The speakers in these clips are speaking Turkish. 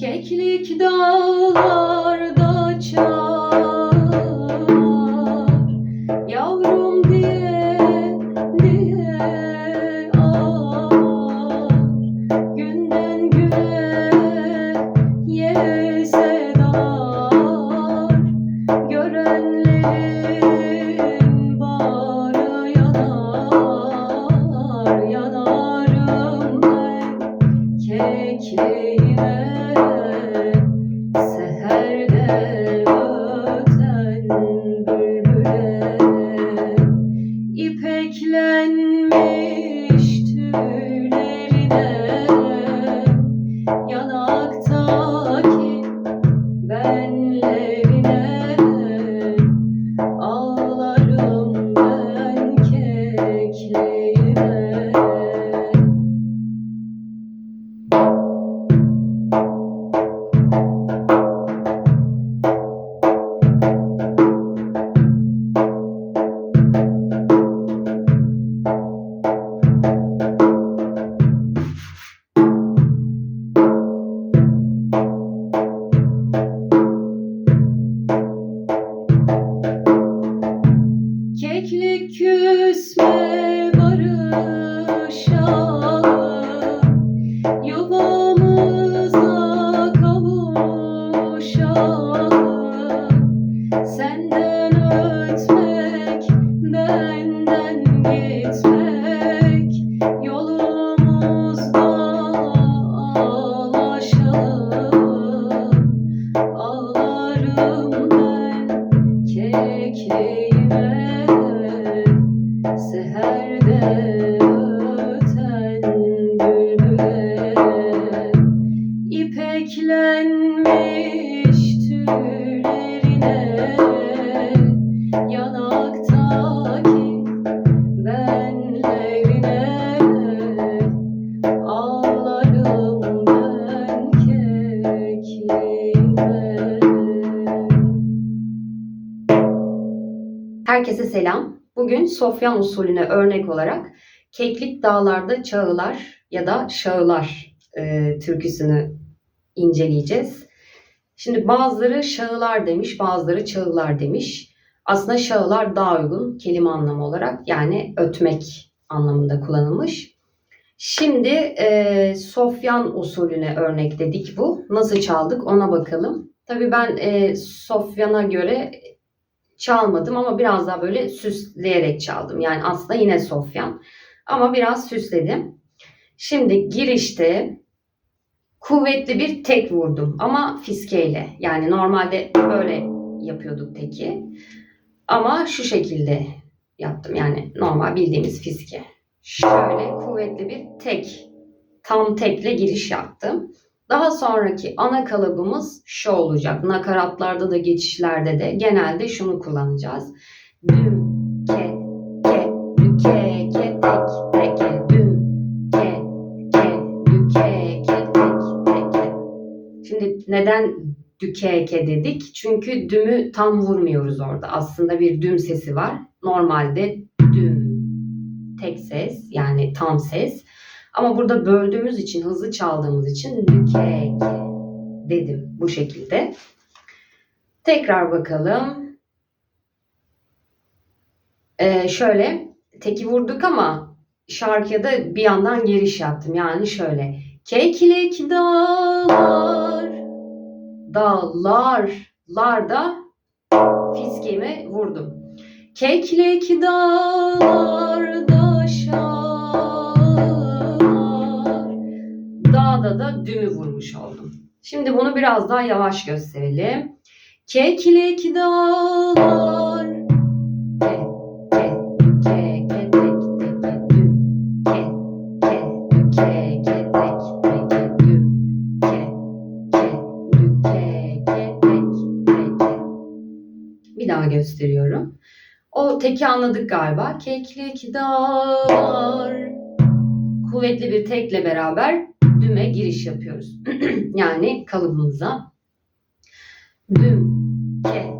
Keklik dağlarda Herkese selam. Bugün Sofyan usulüne örnek olarak Keklik Dağlarda Çağılar ya da Şağılar e, türküsünü inceleyeceğiz. Şimdi bazıları şağılar demiş, bazıları çağılar demiş. Aslında şağılar daha uygun kelime anlamı olarak yani ötmek anlamında kullanılmış. Şimdi e, Sofyan usulüne örnekledik bu. Nasıl çaldık ona bakalım. Tabii ben e, Sofyan'a göre çalmadım ama biraz daha böyle süsleyerek çaldım. Yani aslında yine Sofyan ama biraz süsledim. Şimdi girişte kuvvetli bir tek vurdum ama fiskeyle. Yani normalde böyle yapıyorduk teki. Ama şu şekilde yaptım. Yani normal bildiğimiz fiske. Şöyle kuvvetli bir tek, tam tekle giriş yaptım. Daha sonraki ana kalıbımız şu olacak. Nakaratlarda da geçişlerde de genelde şunu kullanacağız. Düm, ke, ke, dü, ke, ke, tek, teke, düm, ke, ke, dü, ke, ke, tek, teke. Şimdi neden dükeke dedik? Çünkü dümü tam vurmuyoruz orada. Aslında bir düm sesi var. Normalde düm tek ses yani tam ses. Ama burada böldüğümüz için, hızlı çaldığımız için lükeke dedim bu şekilde. Tekrar bakalım. Ee, şöyle teki vurduk ama şarkıya da bir yandan giriş yaptım. Yani şöyle. Keklik dağlar, dağlar, larda fiskemi vurdum. Keklik dağlarda dağda da dümü vurmuş oldum. Şimdi bunu biraz daha yavaş gösterelim. Keklik dağlar. Bir daha gösteriyorum. O teki anladık galiba. Keklik dağlar. Kuvvetli bir tekle beraber düme giriş yapıyoruz. yani kalıbımıza. Düm, ke,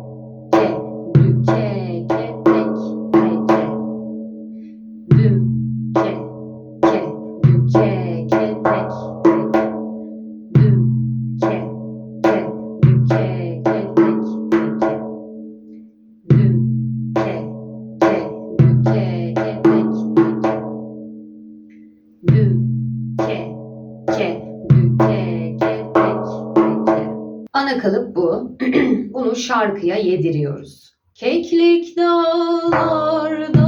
şarkıya yediriyoruz. Keklik dağlarda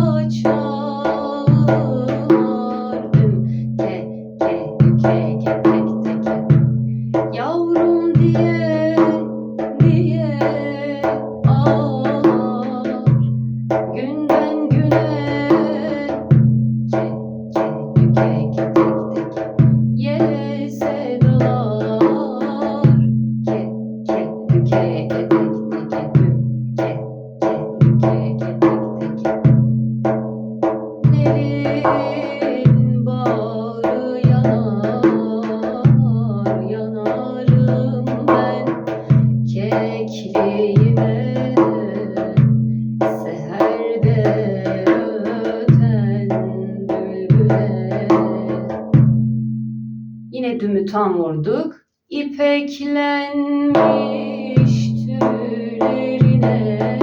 Yine dümü tam vurduk. İpeklenmiş tüylerine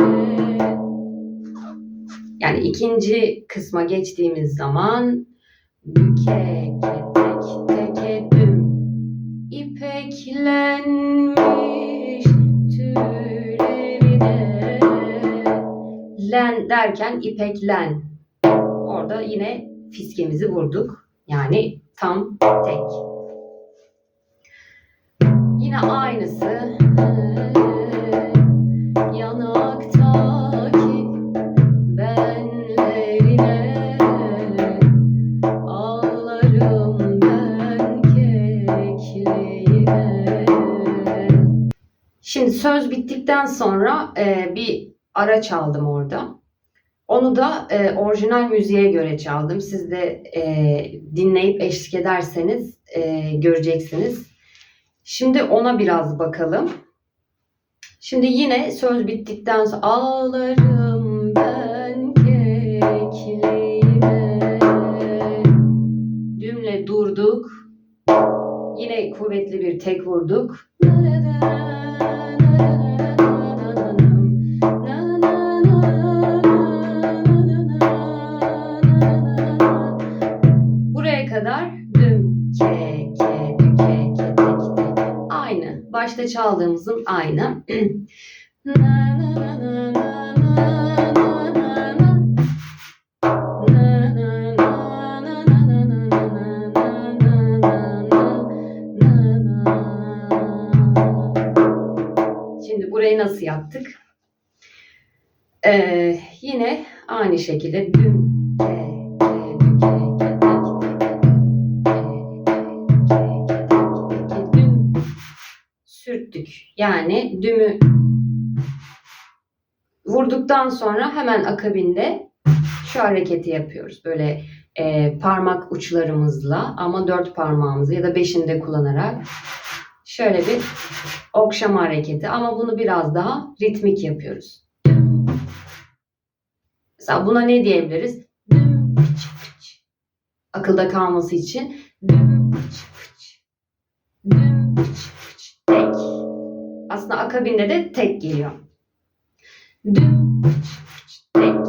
Yani ikinci kısma geçtiğimiz zaman büke ketek teke düm İpeklenmiş tüylerine len derken ipeklen. Orada yine fiskemizi vurduk. Yani tam tek. Aynısı. Kekliğine. Şimdi söz bittikten sonra e, bir ara çaldım orada. Onu da e, orijinal müziğe göre çaldım. Siz de e, dinleyip eşlik ederseniz e, göreceksiniz. Şimdi ona biraz bakalım. Şimdi yine söz bittikten sonra ağlarım ben kekliğime. Dümle durduk. Yine kuvvetli bir tek vurduk. Başta çaldığımızın aynı. Şimdi burayı nasıl yaptık? Ee, yine aynı şekilde düm Yani dümü vurduktan sonra hemen akabinde şu hareketi yapıyoruz. Böyle e, parmak uçlarımızla ama dört parmağımızı ya da beşini de kullanarak şöyle bir okşama hareketi ama bunu biraz daha ritmik yapıyoruz. Mesela buna ne diyebiliriz? Akılda kalması için. Aslında akabinde de tek geliyor. Düm. Tek.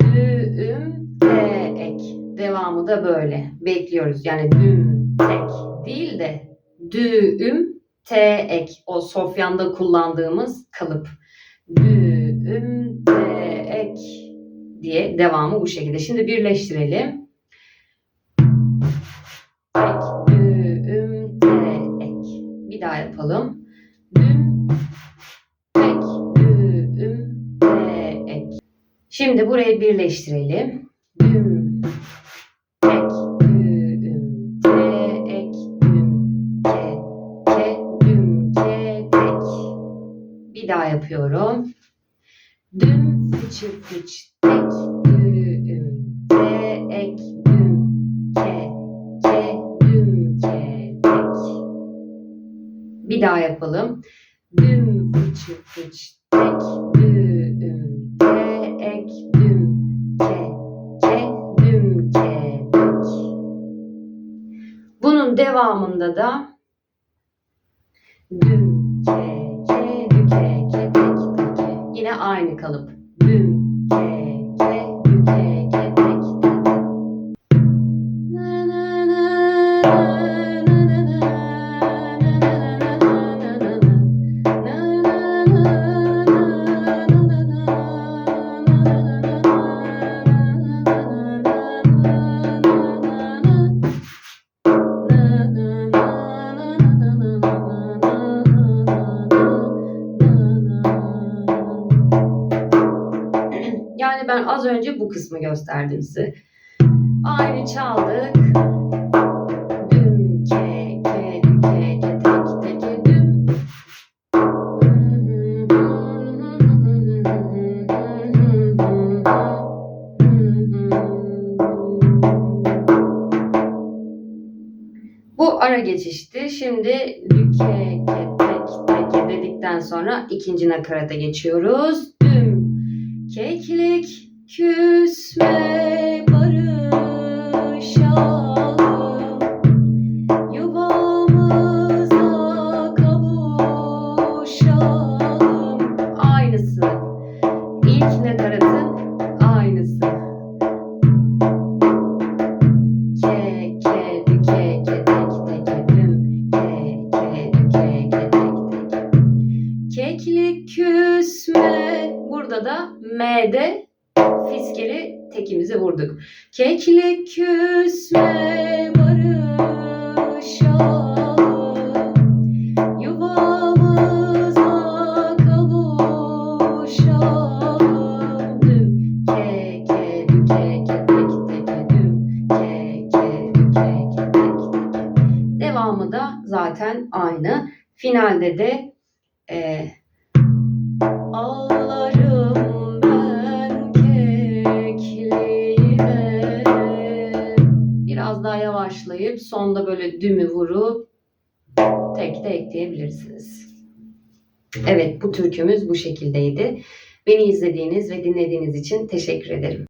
Düüm te ek. Devamı da böyle. Bekliyoruz. Yani düm tek değil de düüm te ek. O Sofyan'da kullandığımız kalıp. Düüm te ek diye devamı bu şekilde. Şimdi birleştirelim. Tek. Bir daha yapalım. Şimdi burayı birleştirelim. Bir daha yapıyorum. Düm, fıçı, fıç, Bir daha yapalım. Düm, fıçı, fıç, tek, düüm, te, ek, düm, ke, ke, düm, ke, tek. Bunun devamında da düm, ke, ke, dü, ke, ke, tek, tek. Yine aynı kalıp. Önce bu kısmı gösterdim size. Ayrı çaldık. Düm ke ke ke ke tek tek düm. Bu ara geçişti. Şimdi lüke ke tek tek dedikten sonra ikinci nakarata geçiyoruz. Düm keklik küsme barışalım fiskeli tekimizi vurduk. Keklik küsme barışalım Devamı da zaten aynı. Finalde de e, Ağlarım yavaşlayıp sonda böyle dümü vurup tek de ekleyebilirsiniz. Evet bu türkümüz bu şekildeydi. Beni izlediğiniz ve dinlediğiniz için teşekkür ederim.